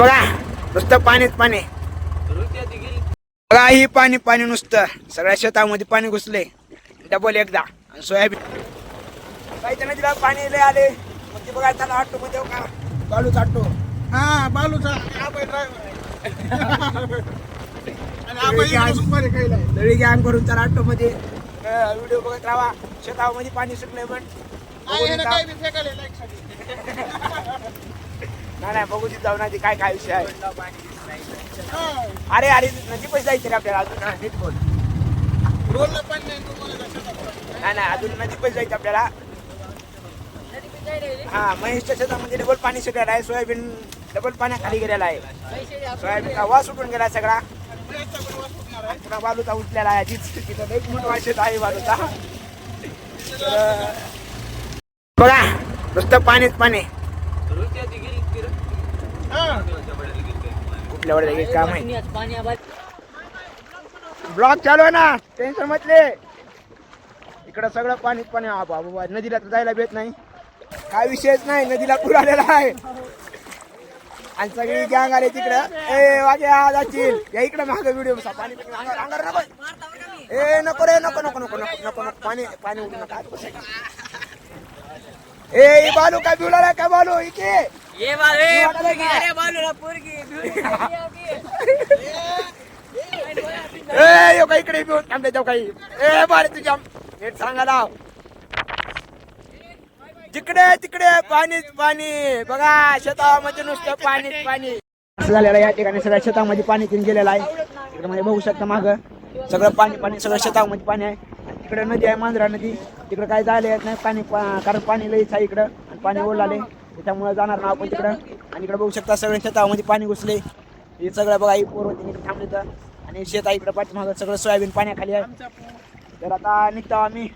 बघा नुसतं पाणीच पाणी. बघा ही पाणी पाणी नुसतं. सगळ्या शेतामध्ये पाणी घुसले डबल एकदा. आणि सोयाबीन. काही नदीला पाणी लय आले. मग ते बघा त्याला ऑटो मध्ये का बालूच ऑटो हा बालूचा. दळी गॅंग करून त्याला ऑटो मध्ये. व्हिडिओ बघत राहा. शेतामध्ये पाणी सुटलंय पण नाही नाही बघू तिथं जाऊन आधी काय काय विषय आहे हा. अरे अरे नदी पैसे जायचे रे आपल्याला अजून नीट बोल नाही. नाही नाही अजून नदी पैसे जायचे आपल्याला हा महेशच्या शेतामध्ये डबल पाणी सुटलेलं आहे सोयाबीन डबल पाण्याखाली गेलेला आहे सोयाबीनचा वास सुटून गेला सगळा. पुन्हा बालूचा उठलेला आहे तिथं तिथं लई मोठा शेत आहे बालूचा बघा नुसतं पाणीच पाणी हा. कुठल्या वर काम आहे? ब्लॉक चालू आहे ना टेन्शन म्हटले इकडं सगळं पाणी पाणी बाबा नदीला तर जायला भेट नाही. काय विषयच नाही नदीला पूर आलेला आहे. आणि सगळी गँग आले तिकडं. ए वाग्या जातील या इकडं माग व्हिडिओ पाणी नको. ए नको रे नको नको नको नको नको. नको पाणी पाणी उडू नका. ए ही बालू काय बिवला काय बालू? इथे ये बाल ए पोरगी? अरे बालूला पोरगी ए यो काही इकडे बिऊन थांबते जाऊ काही. ए बारे तुझ्या नीट सांगा राव तिकडे तिकडे पाणीच पाणी. बघा शेतामध्ये नुसतं पाणीच पाणी. असं झालेलं आहे या ठिकाणी. सगळ्या शेतामध्ये पाणी तीन गेलेलं आहे. तिकडे म्हणजे बघू शकता माग. सगळं पाणी पाणी सगळं शेतामध्ये पाणी आहे. इकडं नदी आहे मांजरा नदी. तिकडं काय जायला येत नाही पाणी पा- कारण पाणी लईच आहे इकडं. आणि पाणी ओलाले त्यामुळे जाणार ना आपण तिकडं. आणि इकडं बघू शकता सगळ्या शेतामध्ये पाणी घुसले हे सगळं बघा ही पोरवतीने थांबले तर आणि शेत आहे इकडं पाठीमागं. सगळं सोयाबीन पाण्याखाली आहे. तर आता निघतो आम्ही.